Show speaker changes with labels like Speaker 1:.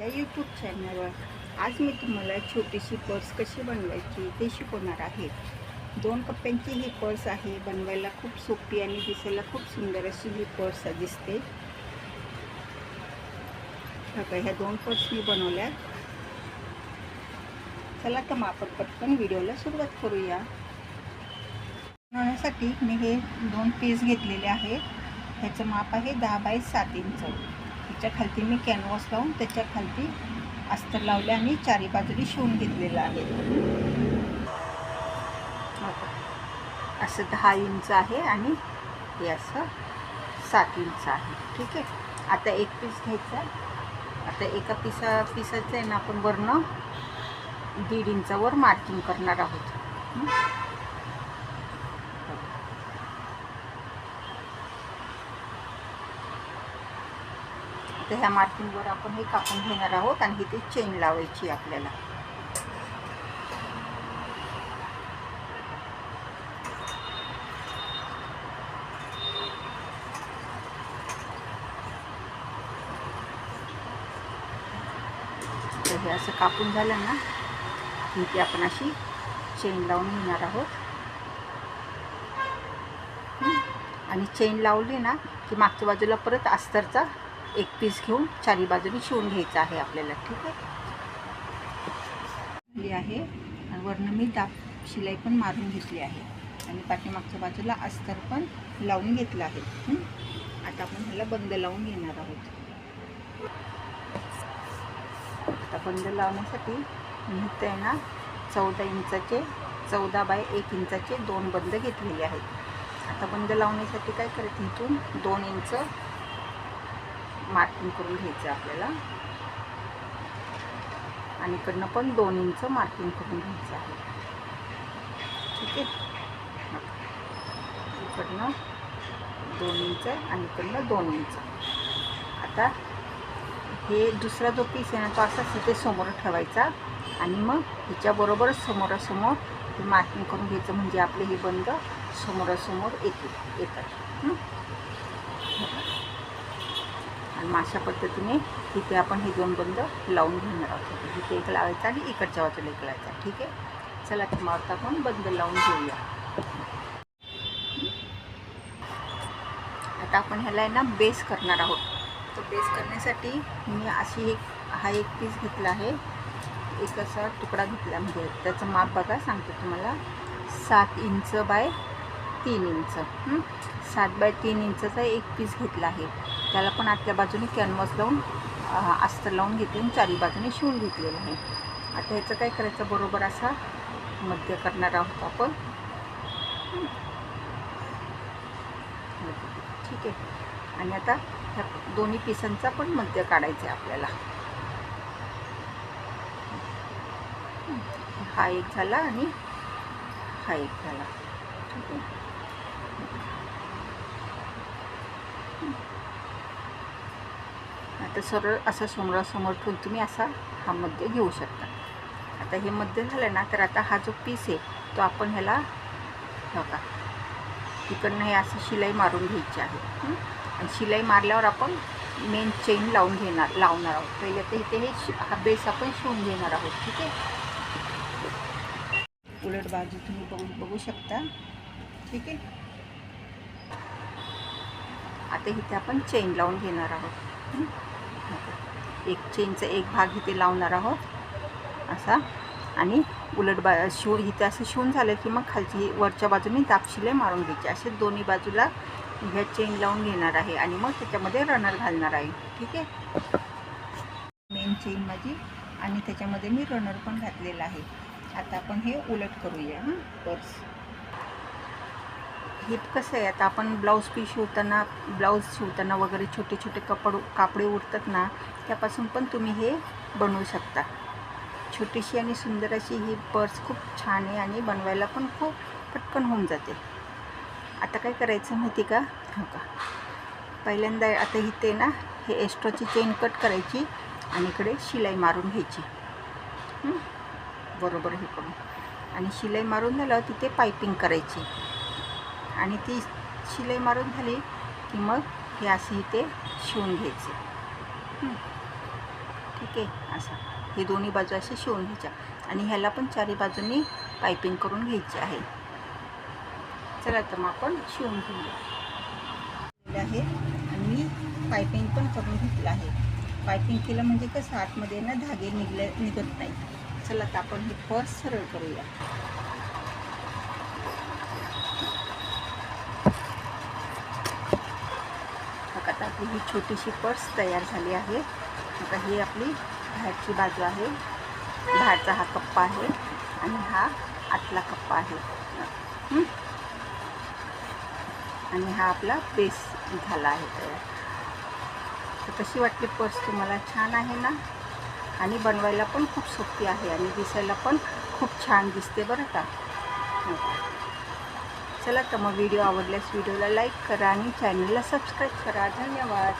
Speaker 1: या यूट्यूब चॅनलवर आज मी तुम्हाला छोटीशी पर्स कशी बनवायची ते शिकवणार आहे. दोन कप्प्यांची ही पर्स आहे बनवायला खूप सोपी आणि दिसायला खूप सुंदर अशी ही पर्स दिसते. बघा ह्या दोन पर्स मी बनवल्या. चला तर मग आपण पटकन व्हिडिओला सुरुवात करूया. बनवण्यासाठी मी हे दोन पीस घेतलेले आहेत. ह्याचं माप आहे दहा बाय सात इंच. त्याच्या खालती मी कॅनव्हास लावून त्याच्या खालती अस्तर लावले आणि चारी बाजूनी शिवून घेतलेलं आहे. असं दहा इंच आहे आणि हे असं सात इंच आहे. ठीक आहे? आता एक पीस घ्यायचा आता एका पिसा पिसाचं आहे ना आपण वरनं दीड इंचावर मार्किंग करणार आहोत. तर ह्या मार्किंगवर आपण हे कापून घेणार आहोत आणि इथे चेन लावायची आपल्याला. तर हे असं कापून झालं ना इथे आपण अशी चेन लावून घेणार आहोत. आणि चेन लावली ना की मागच्या बाजूला परत अस्तरचा एक पीस घेऊन चारी बाजूनी शिवून घ्यायचं आहे आपल्याला ठीक आहे? आहे. आणि वरनं मी दाब शिलाई पण मारून घेतली आहे. आणि पाठीमागच्या बाजूला अस्तर पण लावून घेतलं आहे. आता आपण ह्याला बंद लावून घेणार आहोत. आता बंद लावण्यासाठी मी इथे आहे ना चौदा इंचाचे चौदा बाय एक इंचाचे दोन बंद घेतलेले आहेत. आता बंद लावण्यासाठी काय करते इथून दोन इंच मार्किंग करून घ्यायचं आपल्याला. आणि इकडनं पण दोन इंच मार्किंग करून घ्यायचं आहे. ठीक आहे? इकडनं दोन इंच आणि इकडनं दोन इंच आता हे दुसरा जो पीस आहे ना तो असाच तिथे समोर ठेवायचा. आणि मग हिच्याबरोबर समोरासमोर हे मार्किंग करून घ्यायचं म्हणजे आपले हे बंद समोरासमोर येतील येतात. मग अशा पद्धतीने इथे आपण हे दोन बंद लावून घेणार आहोत. इथे एक लावायचा आणि इकडच्या बाजूला एक लावायचा. ठीक आहे? चला तर मग आता आपण बंद लावून घेऊया. आता आपण ह्याला आहे ना बेस करणार आहोत. तर बेस करण्यासाठी मी अशी एक हा एक पीस घेतला आहे. एक असा तुकडा घेतला म्हणजे त्याचं माप बघा सांगतो तुम्हाला. सात इंच बाय तीन इंच. सात बाय तीन इंचचा एक पीस घेतला आहे. त्याला पण आतल्या बाजूने कॅनव्हास लावून अ, अस्तर लावून घेतले आणि चारी बाजूने शिवून घेतलेलं आहे. आता ह्याचं काय करायचं? बरोबर असा मध्य करणार आहोत आपण. ठीक आहे. आणि आता ह्या दोन्ही पिसांचा पण मध्य काढायचं आहे आपल्याला. हा एक झाला आणि हा एक झाला. ठीक आहे. आता सरळ असं समोरासमोर ठेवून तुम्ही असा हा मध्य घेऊ शकता. आता हे मध्य झालं ना तर आता हा जो पीस आहे तो आपण ह्याला बघा. तिकडनं हे असं शिलाई मारून घ्यायची आहे. आणि शिलाई मारल्यावर आपण मेन चेन लावून घेणार लावणार आहोत. पहिले तर इथे हे शि हा बेस आपण शिवून घेणार आहोत ठीक आहे? उलट बाजू तुम्ही बघू बघू शकता ठीक आहे? आता इथे आपण चेन लावून घेणार आहोत. एक चेनचा एक भाग इथे लावणार आहोत. असा. आणि उलट बा शिव इथे असं शिवून झालं की मग खालची वरच्या बाजूने दापशिले मारून घ्यायचे. असे दोन्ही बाजूला ह्या चेन लावून घेणार आहे. आणि मग त्याच्यामध्ये रनर घालणार आहे. ठीक आहे? मेन चेन माझी. आणि त्याच्यामध्ये मी रनर पण घातलेला आहे. आता आपण हे उलट करूया हां. पर्स हे कसं आहे? आता आपण ब्लाऊज पीस शिवताना ब्लाऊज शिवताना वगैरे छोटे छोटे कपड कापडे उरतात ना त्यापासून पण तुम्ही हे बनवू शकता. छोटीशी आणि सुंदर अशी ही पर्स खूप छान आहे आणि बनवायला पण खूप पटकन होऊन जाते. आता काय करायचं माहिती का? हो का? पहिल्यांदा आता इथे ना हे एक्स्ट्राची चेन कट करायची आणि इकडे शिलाई मारून घ्यायची. बरोबर हे करून. आणि शिलाई मारून झालं तिथे पायपिंग करायची. आणि ती शिलाई मारून झाली की मग हे असे इथे शिवून घ्यायचे. ठीक आहे? असं. हे दोन्ही बाजू असे शिवून घ्यायच्या. आणि ह्याला पण चारी बाजूंनी पायपिंग करून घ्यायची आहे. चला तर मग आपण शिवून घेऊया. आहे. आणि मी पायपिंग पण करून घेतलं आहे. पायपिंग केलं म्हणजे कसं? आतमध्ये ना धागे निघले निघत नाही चला तर आपण हे पर्स सरळ करूया. आता आपली ही छोटीशी पर्स तयार झाली आहे. आता ही आपली बाहेरची बाजू आहे. बाहेरचा हा कप्पा आहे आणि हा आतला कप्पा आहे. आणि हा आपला बेस झाला आहे तयार. तर कशी वाटली पर्स? तुम्हाला छान आहे ना? आणि बनवायला पण खूप सोपी आहे आणि दिसायला पण खूप छान दिसते बरं का? चला तर मग व्हिडिओ आवडल्यास व्हिडिओला लाईक करा आणि चॅनलला सबस्क्राईब करा. धन्यवाद.